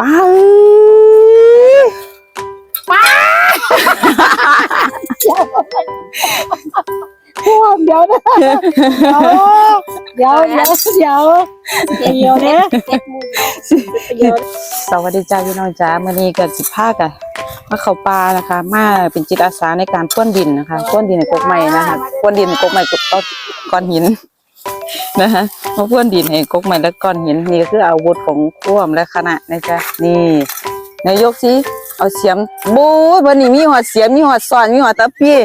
ป้าป้าพวกเดี๋ยวนะเดี๋ยวเดี๋ยวเดี๋ยวเดี๋ยวเนะเดี๋ยสวัสดีจ้าพี่น้องจ้ามื่อนี้กับสิภาคอะมาเขาป่านะคะ มาเป็นจิตอาสาในการพ้วนดินนะคะพ้วนดินในกกใหม่นะคะพ้วนดินในกกใหม่กกต้นก้อนหิน นะคะมาพ้วนดินให้กกใหม่และก้อนหินนี่ก็คืออาวุธของพ่วมและคณะนะจ๊ะนี่นายกสิเอาเสียมบู๊วันนี้มีหอดเสียมมีหอดซ่อนมีหอดตะพี่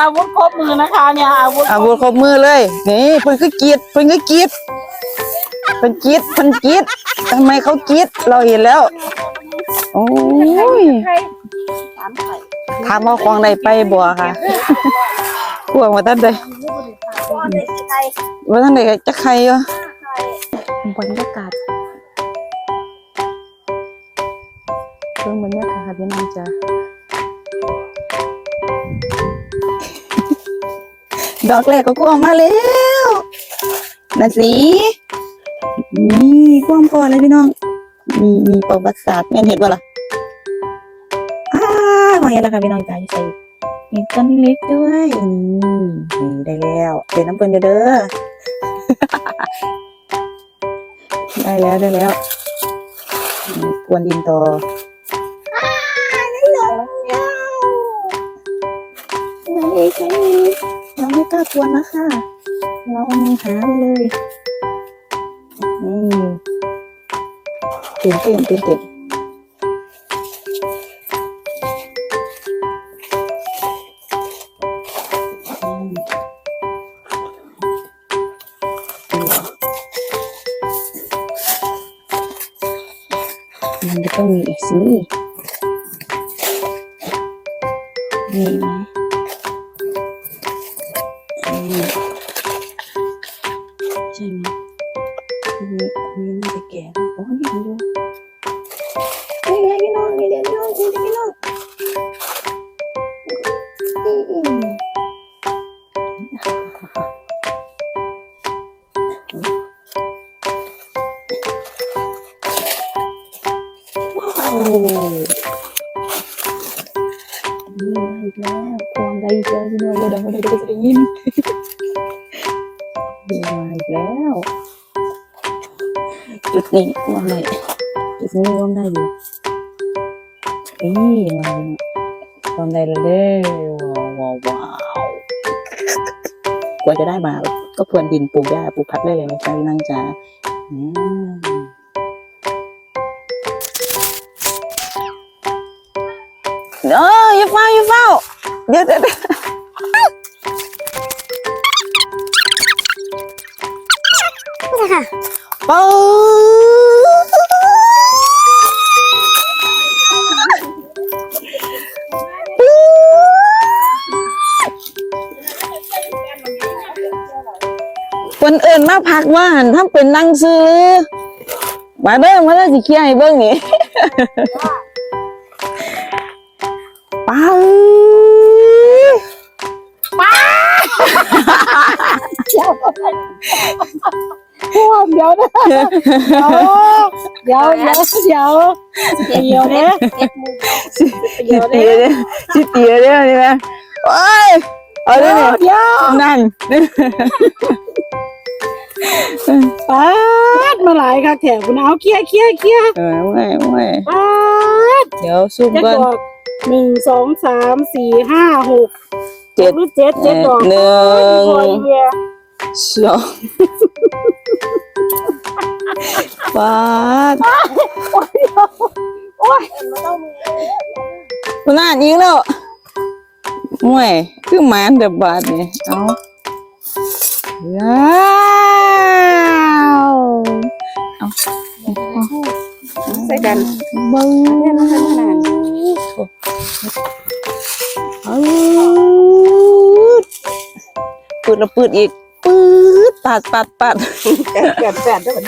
อาวุธครบมือนะคะเนี่ยอาวุธอาวุธครบมือเลย นี่เพิ่นคือกรีดเพิ่นคือกรีดเพิ่นกรีดเพิ่นกรีดทำไมเขากรีดเราเห็นแล้วโอ้ยใครถามใครถามว่าของใดไปบัวค่ะ พวกว่าท่านใดว่าเด็กใครว่าท่านใดจะใครอะบรรยากาศเพิ่งบรรยากาศพี่น้องจ้ะดอกแรกก็กวางมาแล้วนะสิมีความพอเลยพี่น้อง มีมีประวัติศาสตร์แม่นเห็นว่าล่ะอ้าวมาเห็นแล้วค่ะพี่น้องจ้าอยู่ใส่ มีต้นเล็กด้วยนี่นี่ได้แล้วเป็นน้ำเปิ้ลเด้อเด้อ ได้แล้วได้แล้วนี่กวนดินต่อน้องเอกน้องเอกน้องไม่กล้ากวนนะคะเราเอามือหาไปเลยนี่ตื่นเต้นตื่นเต้น ต้องมีอีกสินี่ไหมนี่ใช่ไหมอันนี้อันนี้น่าจะแนี่มาอีกแล้วควงได้อีกแล้วพี่น้องเดี๋ยวเดี๋ยวเดี๋ยวจะได้ยินนี่มาอีกแล้ว จุดนี้วางได้จุดนี้วางได้อยู่นี่วางวางได้แล้วเด้ว้าวว้าวว้าวกว่าจะได้มาก็พรวนดินปลูกหญ้าปลูกผักได้เลยนะจ๊ะพี่นางจ๋าอืม เอออย่าเฝ้าอย่าเฝ้าเดี๋ยวเดี๋ยวเดี๋ยวเป้าคนเอื่นมาพักว่าหันถ้าเป็นนั่งซื้อ มาเด้อมาเด้อสิเคียให้เบิ่งนี่ ปังพวกเดี๋ยวนะเดี๋ยวเดี๋ยวเดี๋ยวเดี๋ยวเดี๋ยวนะสิสิเตียเด้อสิเตี๋ยเด้อนี่นะโอ้ยเอาเด้อนี่ยนั่นป้า มาหลายค่ะแถวคุณเอาเคลียร์เคลียร์เคลียร์เออไม่ไม่ปาดเดี๋ยวซุ่มเจ็ดก่อนดอกหนึ่งสองสามสี่ห้าหกเจ็ดหรือเจ็ดเจ็ดดอกหนึ่งโอ้ยเหี้ยสองปาดโอ้ยคุณน่ายิงแล้วห่วยคือหมานเดบบาดนี่เอาว้าว ใส่กันเบิ้งเนี่ยมันขนาดเอาปืดแล้วปืดอีกปืดปัดปัดปัดแปดแปดแปดด้วยกัน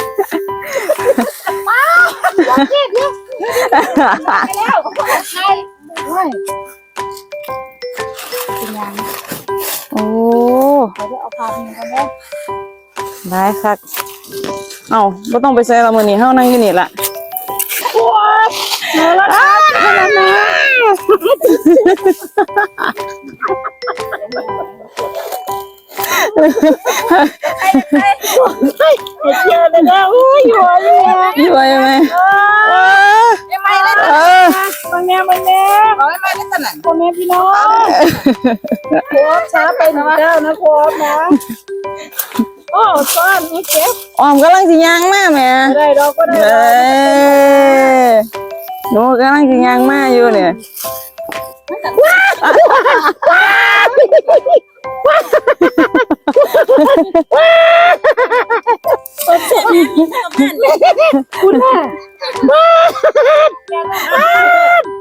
แล้วใช่โอ้ยเป็นยังโอ้เดี๋ยวเอาพาไปกันนะได้ครับ เอาไม่ต้องไปใส่ละมือนี่เฮานั่งอยู่นี่ละปวดเจอแล้วนะเจอแล้วนะไอ้เจ้าเลยนะอุ้ยอยู่อะไรเนี่ยอยู่ไหมไหมไม่ไม่เลยเออมาแม่มาแม่ร้อยไม่ได้ตะหนังพ่อแม่พี่น้องโคบช้าไปหนึ่งเก้านะโคบนะ โอ้ซ่อนนี่เก็บออมกำลังสิย่างมาแหม่ไม่ได้เราก็ได้เอ้ยหนูกำลังสิย่างมาอยู่เนี่ยคุณแม่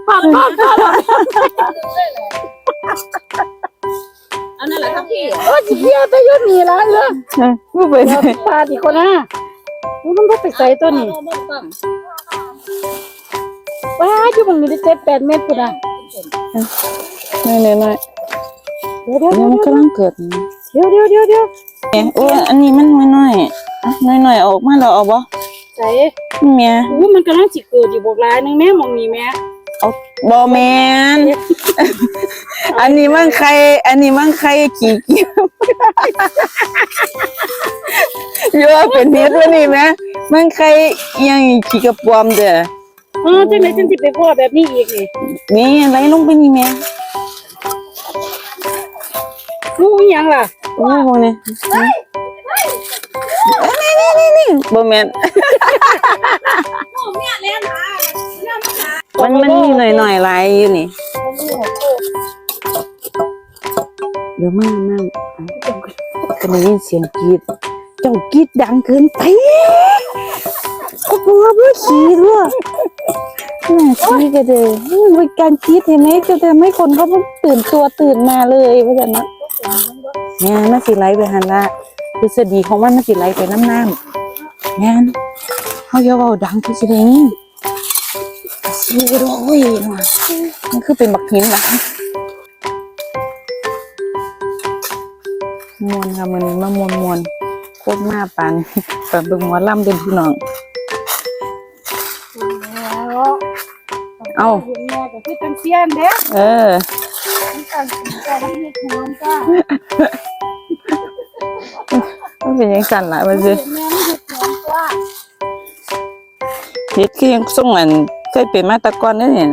ปัดปัดปัด อันนั้นแหละครับพี่โอ้จิเบียตัวยุ่นหนีแล้วเลยผู้ไปเดี๋ยวปาดอีกคนนะมันต้องไปใส่ตัวนี้ว้าอยู่มันมีได้เจ็ดแปดเมตรกูนะน้อยน้อยเดี๋ยวเดี๋ยวๆเดี๋นี่ยวมันกำลังเกิดนี่เดี๋ยวเดี๋ยวเดี๋ยวเดี๋ยวแหม่โอ้ยอันนี้มันน้อยน้อยๆอะน้อยน้อยๆออกมาแล้วเอาบ่ใส่แม่อู้มันกำลังจิเกิดอยู่บอกลายนึงแม่มองนี่แม่เอาบ่แม่น อันนี้มันใคร อันนี้มันใครขี้เกียจเยอะเป็นนิดวะนี่แม่มันใครอิหยังขี้กระปอมเด้อเออจังไหนฉันจะไปพ่อแบบนี้อีกนี่นี่ไหลลงไปนี่แม่รู้อีหยังล่ะโอ้ยบ่เนี่ยนี่นี่นี่นี่บ่แม่นมันมันมีหน่อยหน่อยๆหลายอยู่นี่ เดี๋ยวมากมากก็ได้ยินเสียงกรีดเจ้ากรีดดังเกินไปก็กลัวว่าขี้ด้วยน่าขี้ก็เลยนี่เป็นการกรีดเห็นไหมจะทำให้คนเขาตื่นตัวตื่นมาเลยว่าจะนะเนี่ยมันสิไหลไปหันละทฤษฎีของมันมันสิไหลไปน้ำน้ำเนี่เขาอย่าเว้าดังที่สิเด้งซีก็ด้วยว่ะมันคือเป็นบักหินนะ มวนค่ะมันมามวนมวนโคตรมาปันแบบเบิ่งหมอลำเป็นพี่น้องเอ้าเห็นแม่ก็คือจังเสียนเด้เออมันตั้งใจที่เฮ็ดหัวมันจ้ามันเป็นยังสั่นละมันสิเห็นแม่มันเฮ็ดหัวมันจ้าเฮ็ดคือยังส่งอันเคยเป็นมาแตะกอนเด้อเนี่ย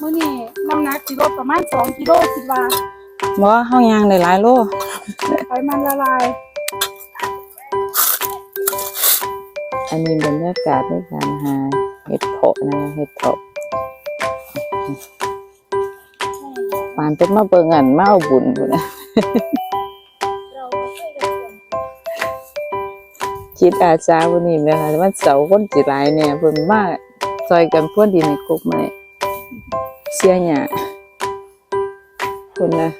มื้อนี้น้ำหนักสิลดประมาณ2กิโลคิดว่า บ่เฮายางได้หลายโลไขมันละลาย อันนี้บรรยากาศในการหาเห็ดเพาะนะเห็ดเพาะปานเป็นมาเบิ่งอันมาเอาบุญพุ่นนะเราบ่เคยได้ส่วนคิดอาสาวันนี้แม่ค่ะวันเสาร์คนสิหลายเนี่ยเพิ่นมาซอยกันพรวนดินในกกไม้เสียหญ้าเพิ่นนะ